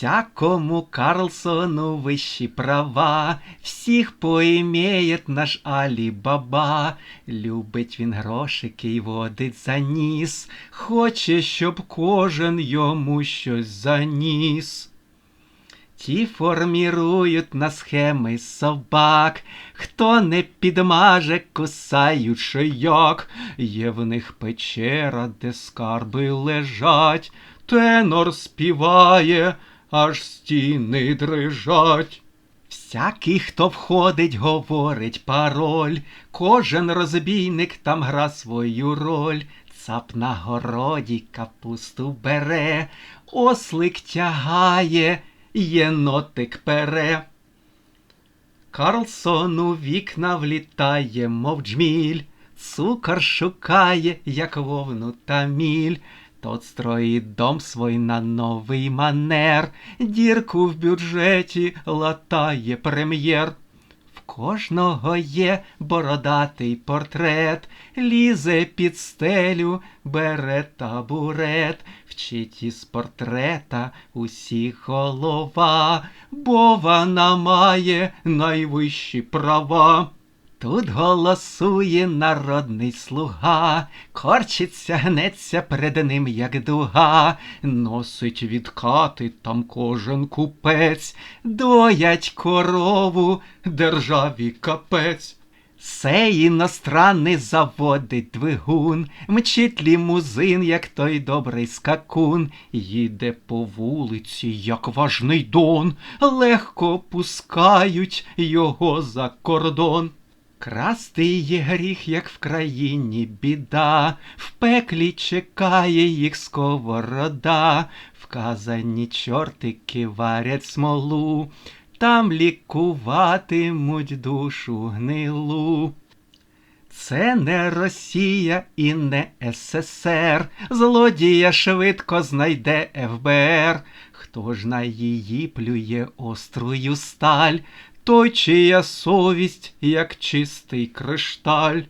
Всякому Карлсону вищі права, всіх поімеєт наш Алі Баба. Любить він грошики й водить за ніс, хоче, щоб кожен йому щось заніс. Ті формірують на схеми собак, хто не підмаже, кусаючи як. Є в них печера, де скарби лежать, тенор співає, аж стіни дрижать. Всякий, хто входить, говорить пароль, кожен розбійник там гра свою роль. Цап на городі капусту бере, ослик тягає, єнотик пере. Карлсон у вікна влітає, мов джміль, цукор шукає, як вовну та міль. Тот строїть дом свой на новий манер, дірку в бюджеті латає прем'єр. В кожного є бородатий портрет, лізе під стелю, бере табурет, вчить із портрета усіх голова, бо вона має найвищі права. Тут голосує народний слуга, корчиться, гнеться перед ним, як дуга, носить відкати там кожен купець, доять корову державі капець. Сей іностранний заводить двигун, мчить лімузин, як той добрий скакун, їде по вулиці, як важний дон, легко пускають його за кордон. Красти є гріх, як в країні біда, в пеклі чекає їх сковорода, вказані чортики варять смолу, там лікуватимуть душу гнилу. Це не Росія і не СССР, злодія швидко знайде ФБР. Хто ж на її плює острую сталь, той чия совість, як чистий кришталь.